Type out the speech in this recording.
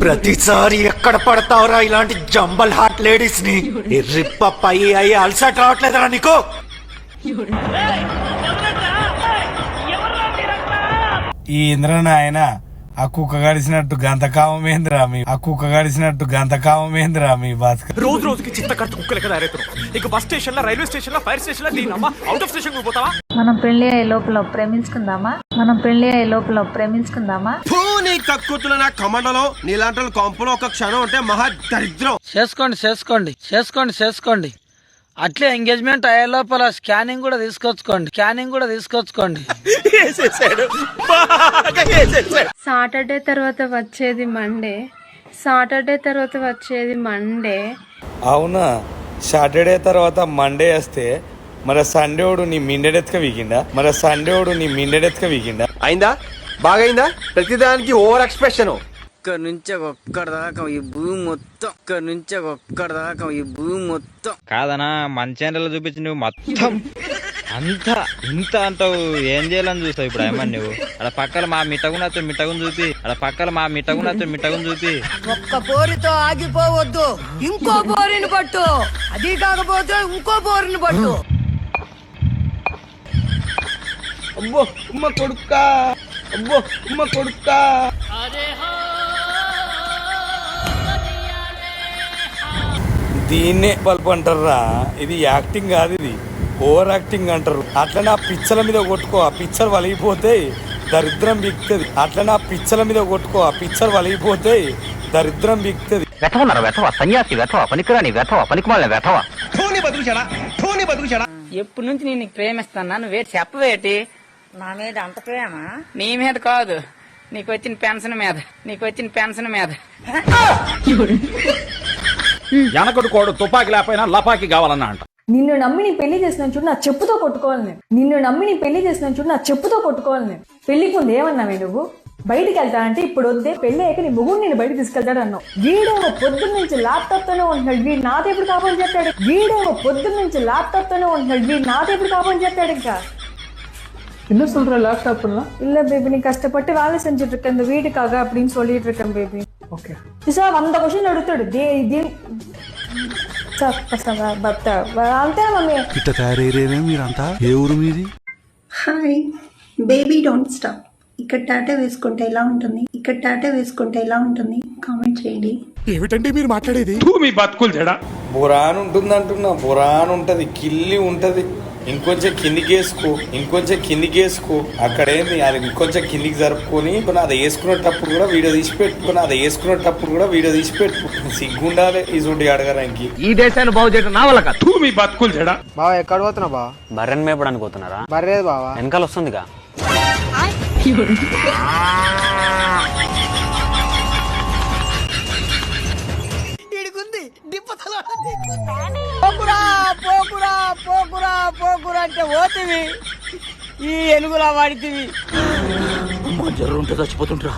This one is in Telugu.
ప్రతిసారి ఎక్కడ పడతావురా ఇలాంటి జంబల్ హార్ట్ లేడీస్ని రిప్ప పై అయ్యి అలసట రావట్లేదురా నీకు? ఈ ఇంద్రనాయన ఆ కుక్క గడిచినట్టు గంత కామమేంద్రా మీ ఆ కుక్క గడిచినట్టు గంత కామమేంద్రా మీ బతుక రోజు రోజుకి చింత కట్టు కుక్కలకి తయారవుతున్నావు. ఇక బస్ స్టేషన్లో రైల్వే స్టేషన్లో ఫైర్ స్టేషన్లో దీనమ్మా అవుట్ ఆఫ్ స్టేషన్ పోతావా? మనం పెళ్ళి అయ్యే లోపల ప్రేమించుకుందామా? మనం పెళ్ళి అయ్యే లోపల ప్రేమించుకుందామా? ఫూ, నీ కక్కుతుల నా కమండలో నీలాంటి కొంపలో ఒక క్షణం ఉంటే మహా దరిద్రం. చేసుకోండి చేసుకోండి చేసుకోండి చేసుకోండి. అట్లే ఎంగేజ్మెంట్ అయ్యే లోపల స్కానింగ్ కూడా తీసుకొచ్చుకోండి స్కానింగ్ కూడా తీసుకొచ్చుకోండి. సాటర్డే తర్వాత వచ్చేది మండే. సాటర్డే తర్వాత వచ్చేది మండే. అవునా? సాటర్డే తర్వాత మండే వస్తే మరి సండే వాడు నీ మిండెడెత్క వీగిండా? మరి సండే వాడు నీ మిండెడెత్క వీగిండా? అయిందా? బాగైందా? ప్రతిదానికి ఓవర్ ఎక్స్ప్రెషన్. ఇక్కడ నుంచి ఒక్కడి దాకా ఈ భూమి మొత్తం. ఇక్కడ నుంచి ఒక్కడి దాకా ఈ భూమి మొత్తం. కాదనా మంచి చూపించి నువ్వు మొత్తం. అంతా ఇంత అంటావు ఏం చేయాలని చూస్తావు ఇప్పుడు ఏమని నువ్వు? అక్కడ పక్కన మా మిట్టగునతో మిట్టగుని చూపి అక్కడ పక్కన మా మిట్టగునతో మిట్టగుని చూపి. ఒక్క పోరితో ఆగిపోవద్దు. ఇంకో పోరిని పట్టు. అది కాకపోతే ఇంకో పోరిని పట్టు. అబ్బో ఉమ్మ కొడుక్క. అబ్బో ఉమ్మ కొడుక్క. దీన్నే బల్బు అంటారా ఇది యాక్టింగ్ కాదు ఇది. ఓవర్ యాక్టింగ్ అంటారు. అట్లనే ఆ పిచ్చల మీద కొట్టుకో. ఆ పిచ్చర్ వలిగిపోతే దరిద్రం బిక్తుంది. అట్లనే ఆ పిచ్చల మీద కొట్టుకో. ఆ పిచ్చర్ వలిగిపోతే దరిద్రం బిక్తుంది. వెతవ సన్యాసి వెతవ పనికిరాని వెతవ పనికిమాలిన వెతవ ఠోని బతుకు చెడా ఠోని బతుకు చెడా ఎప్పటి నుంచి నేను నీకు ప్రేమిస్తాను? నువ్వు వేటి చెప్పవేటి? నా మీద అంత ప్రేమ? నీ మీద కాదు. నీకు వచ్చిన పెన్షన్ మీద. నీకు వచ్చిన పెన్షన్ మీద. వెనకడు కోడు తుపాకి లేకపోయినా లపాకి కావాలన్నా అంట. నిన్ను నమ్మి నీ పెళ్ళి చేసిన చూడు నా చెప్పుతో కొట్టుకోవాలి నేను. నిన్ను నమ్మి నీ పెళ్ళి చేసిన చూడు నా చెప్పుతో కొట్టుకోవాలి నేను. పెళ్ళికి ముందు ఏమన్నావే నువ్వు? బయటికి వెళ్తా అంటే ఇప్పుడు వద్దే పెళ్ళి అయ్యాక నీ ముగ్గురు నేను బయటికి తీసుకెళ్తాడు అన్నావు. వీడేమో పొద్దున్న నుంచి ల్యాప్టాప్ తోనే ఉంటున్నాడు. వీడు నాతో ఎప్పుడు కాపని చెప్తాడు వీడేమో పొద్దున్న నుంచి ల్యాప్టాప్ తోనే ఉంటున్నాడు. వీడు నాతో ఎప్పుడు కాపని చెప్తాడు ఇంకా? என்ன சொல்ற லேப்டாப்லாம் இல்ல பேபி நீ கஷ்டப்பட்டு வேலை செஞ்சுட்டு இருக்க இந்த வீட்டுக்காக அப்படின்னு சொல்லிட்டு இருக்கேன் பேபி ஓகே சார் వంద క్వశ్చన్ అడుగుతాడు దే దే సార్ సార్ భర్త అంతే మమ్మీ ఇట్ట తయారయ్యేనే మీరంతా ఏ ఊరు మీది హాయ్ బేబీ డోంట్ స్టాప్ ఇక్కడ టాటా వేసుకుంటే ఎలా ఉంటుంది ఇక్కడ టాటా వేసుకుంటే ఎలా ఉంటుంది కామెంట్ చేయండి ఏమిటండి మీరు మాట్లాడేది మీ బతుకులు చెడా బురాన్ ఉంటుంది అంటున్నా బురాన్ ఉంటది కిల్లి ఉంటది ఇంకొంచెం కిందికి వేసుకో ఇంకొంచెం కిందికి వేసుకో. అక్కడేంది? అది ఇంకొంచెం కిందికి జరుపుకొని కొన్ని అది వేసుకునేటప్పుడు కూడా వీడియో తీసి పెట్టుకుని అది వేసుకునేటప్పుడు కూడా వీడియో తీసి పెట్టు సిగ్గుండాలి ఈ చూడి అడగడానికి ఈ దేశాన్ని బాగు చేయడం నా వల్ల కాదు. మీ బతుకులు చెడా. బావ ఎక్కడ పోతున్నా బా బర్రెన్ మేపడానికి పోతున్నారా? బర్రేది బావా? వెనకాల వస్తుందిగా. పోకురా పోకురా పోకురా అంటే పోతివి ఈ ఎనుగులా వాడితివి. జర్రు ఉంటే చచ్చిపోతుంటరా